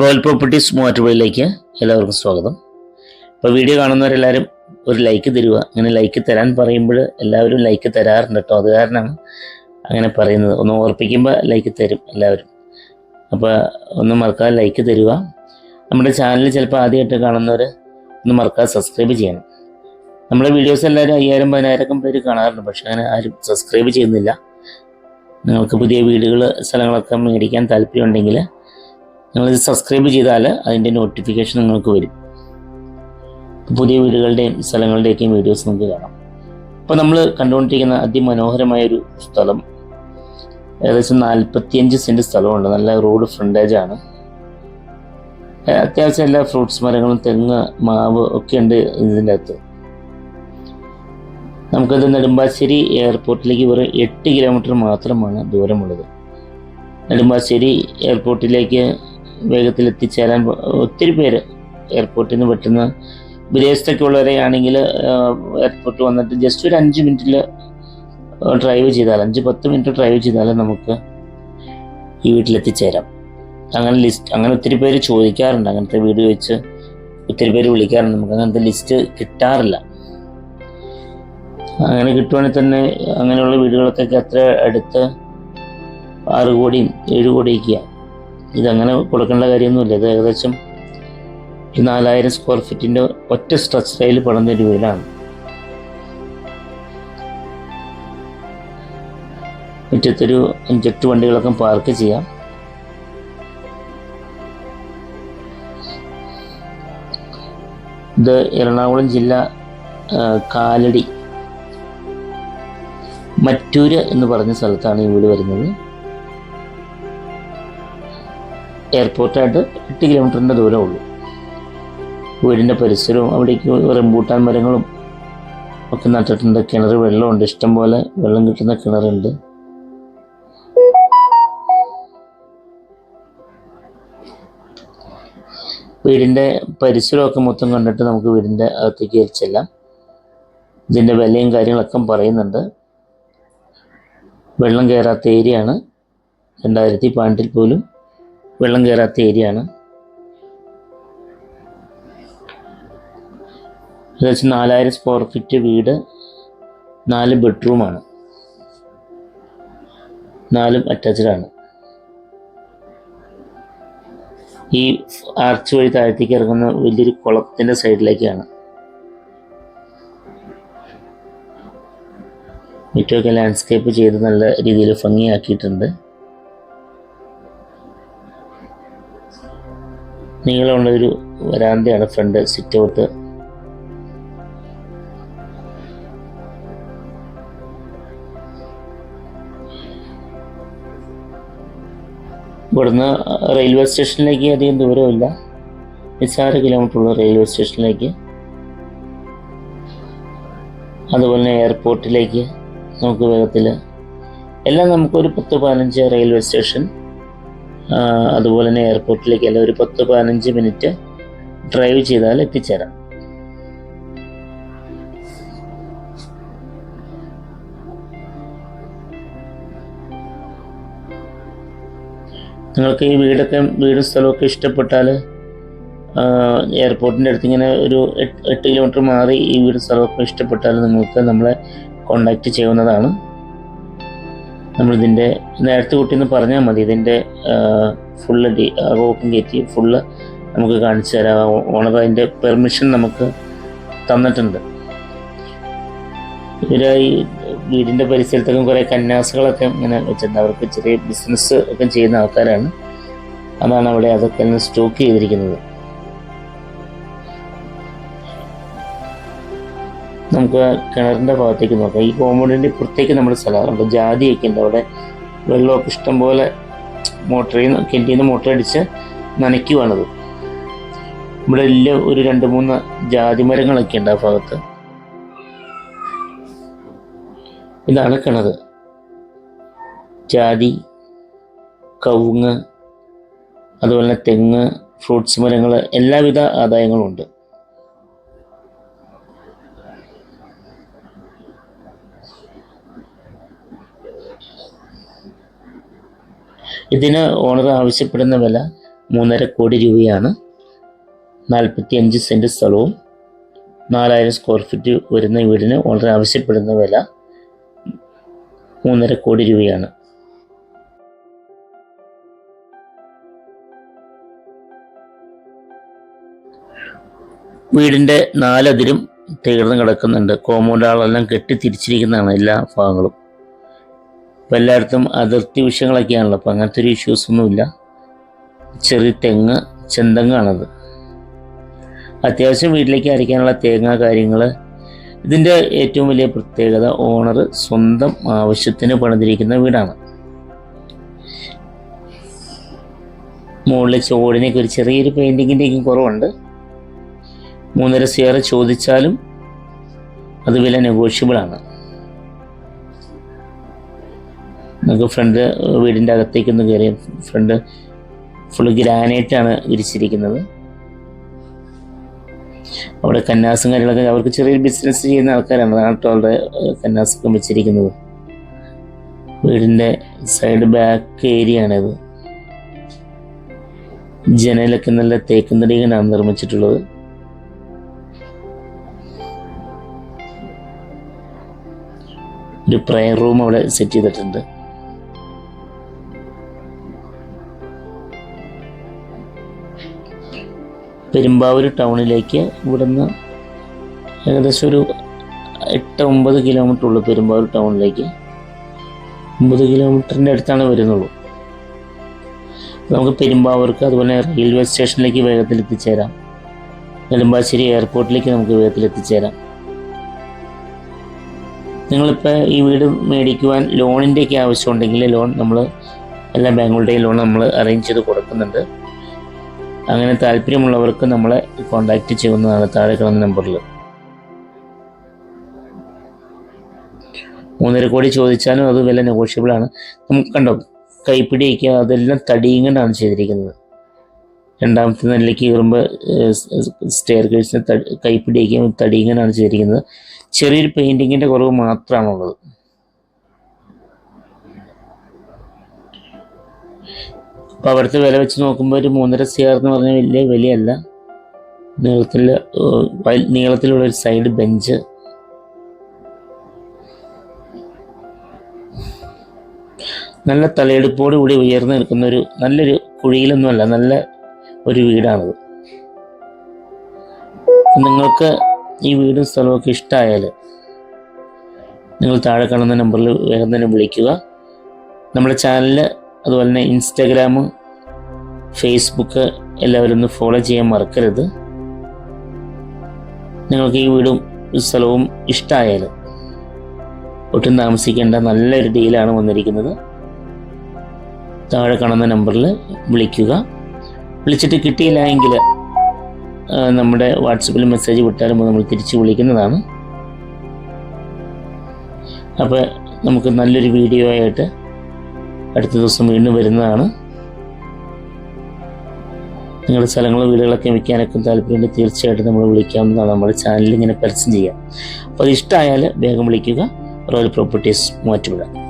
Royal properties മൂവാറ്റുപുഴയിലേക്ക് എല്ലാവർക്കും സ്വാഗതം. അപ്പോൾ വീഡിയോ കാണുന്നവരെല്ലാവരും ഒരു ലൈക്ക് തരിക. അങ്ങനെ ലൈക്ക് തരാൻ പറയുമ്പോൾ എല്ലാവരും ലൈക്ക് തരാറുണ്ട് കേട്ടോ അത് കാരണമാണ് അങ്ങനെ പറയുന്നത്. ഒന്ന് ഓർപ്പിക്കുമ്പോൾ ലൈക്ക് തരും എല്ലാവരും. അപ്പോൾ ഒന്ന് മറക്കാതെ ലൈക്ക് തരിക. നമ്മുടെ ചാനൽ ചിലപ്പോൾ ആദ്യമായിട്ട് കാണുന്നവർ ഒന്ന് മറക്കാതെ സബ്സ്ക്രൈബ് ചെയ്യണം. നമ്മുടെ വീഡിയോസ് എല്ലാവരും അയ്യായിരം പതിനായിരം പേര് കാണാറുണ്ട്. പക്ഷേ അങ്ങനെ ആരും സബ്സ്ക്രൈബ് ചെയ്യുന്നില്ല. നിങ്ങൾക്ക് പുതിയ വീടുകൾ സ്ഥലങ്ങളൊക്കെ മേടിക്കാൻ താല്പര്യമുണ്ടെങ്കിൽ നിങ്ങളിത് സബ്സ്ക്രൈബ് ചെയ്താൽ അതിന്റെ നോട്ടിഫിക്കേഷൻ നിങ്ങൾക്ക് വരും. പുതിയ വീടുകളുടെയും സ്ഥലങ്ങളുടെയൊക്കെയും വീഡിയോസ് നമുക്ക് കാണാം. അപ്പോൾ നമ്മൾ കണ്ടുകൊണ്ടിരിക്കുന്ന അതിമനോഹരമായ ഒരു സ്ഥലം ഏകദേശം നാൽപ്പത്തിയഞ്ച് സെന്റ് സ്ഥലമുണ്ട്. നല്ല റോഡ് ഫ്രണ്ടേജ് ആണ്. അത്യാവശ്യം എല്ലാ ഫ്രൂട്ട്സ് മരങ്ങളും തെങ്ങ് മാവ് ഒക്കെ ഉണ്ട് ഇതിന്റെ അകത്ത്. നമുക്കത് നെടുമ്പാശ്ശേരി എയർപോർട്ടിലേക്ക് വെറും എട്ട് കിലോമീറ്റർ മാത്രമാണ് ദൂരമുള്ളത്. നെടുമ്പാശ്ശേരി എയർപോർട്ടിലേക്ക് വേഗത്തിൽ എത്തിച്ചേരാൻ ഒത്തിരി പേര് എയർപോർട്ടിൽ നിന്ന് പെട്ടെന്ന് വിദേശത്തൊക്കെ ഉള്ളവരെയാണെങ്കിൽ എയർപോർട്ട് വന്നിട്ട് ജസ്റ്റ് ഒരു അഞ്ച് മിനിറ്റിൽ ഡ്രൈവ് ചെയ്താൽ അഞ്ച് പത്ത് മിനിറ്റ് ഡ്രൈവ് ചെയ്താൽ നമുക്ക് ഈ വീട്ടിലെത്തിച്ചേരാം. അങ്ങനെ ലിസ്റ്റ് അങ്ങനെ ഒത്തിരി പേര് ചോദിക്കാറുണ്ട്. അങ്ങനത്തെ വീട് വെച്ച് ഒത്തിരി പേര് വിളിക്കാറുണ്ട്. നമുക്ക് അങ്ങനത്തെ ലിസ്റ്റ് കിട്ടാറില്ല. അങ്ങനെ കിട്ടുവാണെങ്കിൽ തന്നെ അങ്ങനെയുള്ള വീടുകളൊക്കെ അത്ര അടുത്ത് ആറ് കോടിയും ഏഴ് കോടിയൊക്കെയാണ് ഇതങ്ങനെ കൊടുക്കേണ്ട കാര്യമൊന്നുമില്ല. ഇത് ഏകദേശം ഈ നാലായിരം സ്ക്വയർ ഫീറ്റിന്റെ ഒറ്റ സ്ട്രക്ചറയിൽ പണിത ഒരു വീടാണ്. മുറ്റത്തൊരു അഞ്ചെട്ട് വണ്ടികളൊക്കെ പാർക്ക് ചെയ്യാം. ഇത് എറണാകുളം ജില്ല കാലടി മറ്റൂര് എന്ന് പറഞ്ഞ സ്ഥലത്താണ് ഈ വീട് വരുന്നത്. എയർപോർട്ടായിട്ട് എട്ട് കിലോമീറ്ററിന്റെ ദൂരമുള്ളൂ വീടിന്റെ പരിസരവും അവിടേക്ക് റംബൂട്ടാൻ മരങ്ങളും ഒക്കെ നട്ടിട്ടുണ്ട്. കിണർ വെള്ളമുണ്ട്. ഇഷ്ടംപോലെ വെള്ളം കിട്ടുന്ന കിണറുണ്ട്. വീടിന്റെ പരിസരമൊക്കെ മൊത്തം കണ്ടിട്ട് നമുക്ക് വീടിന്റെ അകത്തേക്ക് ചെല്ലാം. ഇതിന്റെ വിലയും കാര്യങ്ങളൊക്കെ പറയുന്നുണ്ട്. വെള്ളം കയറാത്ത ഏരിയയാണ്. രണ്ടായിരത്തി പന്ത്രണ്ടിൽ പോലും വെള്ളം കയറാത്ത ഏരിയ ആണ് ഏകദേശം നാലായിരം സ്ക്വയർ ഫീറ്റ് വീട് നാല് ബെഡ്റൂമാണ് നാലും അറ്റാച്ച്ഡ് ആണ്. ഈ ആർച്ച് വഴി താഴത്തേക്ക് ഇറങ്ങുന്ന വലിയൊരു കുളത്തിന്റെ സൈഡിലേക്കാണ് മുറ്റമൊക്കെ ലാൻഡ്സ്കേപ്പ് ചെയ്ത് നല്ല രീതിയിൽ ഭംഗിയാക്കിയിട്ടുണ്ട്. നീളമുള്ള ഒരു വരാന്തയാണ് ഫ്രണ്ട് സിറ്റ് ഔട്ട്. ഇവിടുന്ന് റെയിൽവേ സ്റ്റേഷനിലേക്ക് അധികം ദൂരമില്ല. നിസ്സാര കിലോമീറ്റർ ഉള്ള റെയിൽവേ സ്റ്റേഷനിലേക്ക് അതുപോലെ തന്നെ എയർപോർട്ടിലേക്ക് നമുക്ക് വേഗത്തിൽ എല്ലാം നമുക്കൊരു പത്ത് പതിനഞ്ച് റെയിൽവേ സ്റ്റേഷൻ അതുപോലെ തന്നെ എയർപോർട്ടിലേക്ക് അല്ല ഒരു പത്ത് പതിനഞ്ച് മിനിറ്റ് ഡ്രൈവ് ചെയ്താൽ എത്തിച്ചേരാം. നിങ്ങൾക്ക് ഈ വീടൊക്കെ വീടും സ്ഥലമൊക്കെ ഇഷ്ടപ്പെട്ടാൽ എയർപോർട്ടിന്റെ അടുത്ത് ഇങ്ങനെ ഒരു എട്ട് കിലോമീറ്റർ മാറി ഈ വീടും സ്ഥലമൊക്കെ ഇഷ്ടപ്പെട്ടാൽ നിങ്ങൾക്ക് നമ്മളെ കോണ്ടാക്റ്റ് ചെയ്യാവുന്നതാണ് നമ്മളിതിന്റെ നേരത്തെ കുട്ടിയെന്ന് പറഞ്ഞാൽ മതി. ഇതിന്റെ ഫുള്ള് ഡി ഓപ്പൺ കയറ്റി ഫുള്ള് നമുക്ക് കാണിച്ചു തരാം. ഓണർ അതിന്റെ പെർമിഷൻ നമുക്ക് തന്നിട്ടുണ്ട്. ഇവർ ഈ വീടിന്റെ പരിസരത്തൊക്കെ കുറേ കന്യാസുകളൊക്കെ ഇങ്ങനെ വെച്ചിട്ടുണ്ട്. അവർക്ക് ചെറിയ ബിസിനസ് ഒക്കെ ചെയ്യുന്ന ആൾക്കാരാണ്. അതാണ് അവിടെ അതൊക്കെ സ്റ്റോക്ക് ചെയ്തിരിക്കുന്നത്. നമുക്ക് കിണറിന്റെ ഭാഗത്തേക്ക് നോക്കാം. ഈ കോമ്പൗണ്ടിന്റെ ഇപ്പുറത്തേക്ക് നമ്മൾ സ്ഥലമുണ്ട് ജാതിയൊക്കെ ഉണ്ട്. അവിടെ വെള്ളമൊക്കെ ഇഷ്ടംപോലെ മോട്ടറിൽ നിന്ന് കിണറ്റിൽ നിന്ന് മോട്ടർ അടിച്ച് നനയ്ക്കുവാണത്. ഇവിടെ എല്ലാം ഒരു രണ്ട് മൂന്ന് ജാതി മരങ്ങളൊക്കെ ഉണ്ട് ആ ഭാഗത്ത്. ഇതാണ് കിണർ ജാതി കവുങ്ങ് അതുപോലെ തന്നെ തെങ്ങ് ഫ്രൂട്ട്സ് മരങ്ങൾ എല്ലാവിധ ആദായങ്ങളും ഇതിന് ഓണർ ആവശ്യപ്പെടുന്ന വില മൂന്നര കോടി രൂപയാണ്. നാൽപ്പത്തി അഞ്ച് സെന്റ് സ്ഥലവും നാലായിരം സ്ക്വയർ ഫീറ്റ് വരുന്ന വീടിന് ഓണർ ആവശ്യപ്പെടുന്ന വില മൂന്നര കോടി രൂപയാണ്. വീടിന്റെ നാലതിരും തീർന്നു കിടക്കുന്നുണ്ട്. കോമ്പൗണ്ടുകളെല്ലാം കെട്ടി തിരിച്ചിരിക്കുന്നതാണ് എല്ലാ ഭാഗങ്ങളും. ഇപ്പം എല്ലായിടത്തും അതിർത്തി വിഷയങ്ങളൊക്കെയാണല്ലോ. അപ്പം അങ്ങനത്തെ ഒരു ഇഷ്യൂസ് ഒന്നുമില്ല. ചെറിയ തെങ്ങ് ചെന്തങ്ങാണത്. അത്യാവശ്യം വീട്ടിലേക്ക് അരയ്ക്കാനുള്ള തേങ്ങ കാര്യങ്ങൾ ഇതിന്റെ ഏറ്റവും വലിയ പ്രത്യേകത ഓണർ സ്വന്തം ആവശ്യത്തിന് പണിതിരിക്കുന്ന വീടാണ്. മുകളിലെ ചോടിനൊക്കെ ഒരു ചെറിയൊരു പെയിന്റിങ്ങിന്റെയും കുറവുണ്ട്. മൂന്നര സിയർ ചോദിച്ചാലും അത് വില നെഗോഷ്യബിൾ നമുക്ക് ഫ്രണ്ട് വീടിന്റെ അകത്തേക്കൊന്ന് കയറി ഫ്രണ്ട് ഫുൾ ഗ്രാനൈറ്റ് ആണ് വിരിച്ചിരിക്കുന്നത്. അവിടെ കന്നാസും കാര്യങ്ങളൊക്കെ അവർക്ക് ചെറിയൊരു ബിസിനസ് ചെയ്യുന്ന ആൾക്കാരാണ്. നാട്ടിൽ അവിടെ കന്നാസൊക്കെ വെച്ചിരിക്കുന്നത്. വീടിന്റെ സൈഡ് ബാക്ക് ഏരിയ ആണിത് ജനലൊക്കെ നല്ല തേക്കും തടികളാണ് നിർമ്മിച്ചിട്ടുള്ളത്. ഒരു പ്രയർ റൂം അവിടെ സെറ്റ് ചെയ്തിട്ടുണ്ട്. പെരുമ്പാവൂർ ടൗണിലേക്ക് ഇവിടുന്ന് ഏകദേശം ഒരു എട്ട് ഒമ്പത് കിലോമീറ്റർ ഉള്ളു പെരുമ്പാവൂർ ടൗണിലേക്ക്. ഒമ്പത് കിലോമീറ്ററിന്റെ അടുത്താണ് വരുന്നുള്ളൂ. നമുക്ക് പെരുമ്പാവൂർക്ക് അതുപോലെ റെയിൽവേ സ്റ്റേഷനിലേക്ക് വേഗത്തിൽ എത്തിച്ചേരാം. നെടുമ്പാശ്ശേരി എയർപോർട്ടിലേക്ക് നമുക്ക് വേഗത്തിൽ എത്തിച്ചേരാം. നിങ്ങളിപ്പോൾ ഈ വീട് മേടിക്കുവാൻ ലോണിന്റെയൊക്കെ ആവശ്യമുണ്ടെങ്കിൽ ലോൺ നമ്മൾ എല്ലാ ബാങ്കുകളുടെയും ലോൺ നമ്മൾ അറേഞ്ച് ചെയ്ത് കൊടുക്കുന്നുണ്ട്. അങ്ങനെ താല്പര്യമുള്ളവർക്ക് നമ്മളെ കോൺടാക്റ്റ് ചെയ്യുന്നതാണ് താഴെ കിടന്ന നമ്പറിൽ മൂന്നര കോടി ചോദിച്ചാലും അത് വില നെഗോഷ്യബിൾ ആണ്. നമുക്ക് കണ്ടോ കൈപ്പിടിയൊക്കെ അതെല്ലാം തടിയും ചെയ്തിരിക്കുന്നത്. രണ്ടാമത്തെ നിലയ്ക്ക് കയറുമ്പോൾ സ്റ്റെയർ കേസിന് കൈപ്പിടിയൊക്കെ തടിയും കൊണ്ടാണ് ചെയ്തിരിക്കുന്നത്. ചെറിയൊരു പെയിന്റിങ്ങിന്റെ കുറവ് മാത്രമാണുള്ളത്. അപ്പോൾ അവിടുത്തെ വില വെച്ച് നോക്കുമ്പോൾ ഒരു മൂന്നര സിആർ എന്ന് പറഞ്ഞാൽ വലിയ വിലയല്ല. നീളത്തിൽ നീളത്തിലുള്ള ഒരു സൈഡ് ബെഞ്ച് നല്ല തലയെടുപ്പോട് കൂടി ഉയർന്നു നിൽക്കുന്ന ഒരു നല്ലൊരു കുഴിയിലൊന്നുമല്ല നല്ല ഒരു വീടാണത്. നിങ്ങൾക്ക് ഈ വീടും സ്ഥലമൊക്കെ ഇഷ്ടമായാൽ നിങ്ങൾ താഴെ കാണുന്ന നമ്പറിൽ വേഗം തന്നെ വിളിക്കുക. നമ്മുടെ ചാനൽ അതുപോലെ തന്നെ ഇൻസ്റ്റാഗ്രാം ഫേസ്ബുക്ക് എല്ലാവരും ഒന്ന് ഫോളോ ചെയ്യാൻ മറക്കരുത്. നിങ്ങൾക്ക് ഈ വീടും സ്ഥലവും ഇഷ്ടമായാൽ ഒട്ടും താമസിക്കേണ്ട നല്ലൊരു ഡീലാണ് വന്നിരിക്കുന്നത്. താഴെ കാണുന്ന നമ്പറിൽ വിളിക്കുക. വിളിച്ചിട്ട് കിട്ടിയില്ല എങ്കിൽ നമ്മുടെ വാട്സപ്പിൽ മെസ്സേജ് വിട്ടാലും നമ്മൾ തിരിച്ച് വിളിക്കുന്നതാണ്. അപ്പോൾ നമുക്ക് നല്ലൊരു വീഡിയോ ആയിട്ട് അടുത്ത ദിവസം വീണ്ടും വരുന്നതാണ്. നിങ്ങളുടെ സ്ഥലങ്ങളും വീടുകളൊക്കെ വിൽക്കാനൊക്കെ താല്പര്യമുണ്ട് തീർച്ചയായിട്ടും നമ്മൾ വിളിക്കാവുന്നതാണ്. നമ്മുടെ ചാനലിൽ ഇങ്ങനെ പരസ്യം ചെയ്യാം. അപ്പോൾ അത് ഇഷ്ടമായാൽ വേഗം വിളിക്കുക. Royal properties മാറ്റിവിടാം.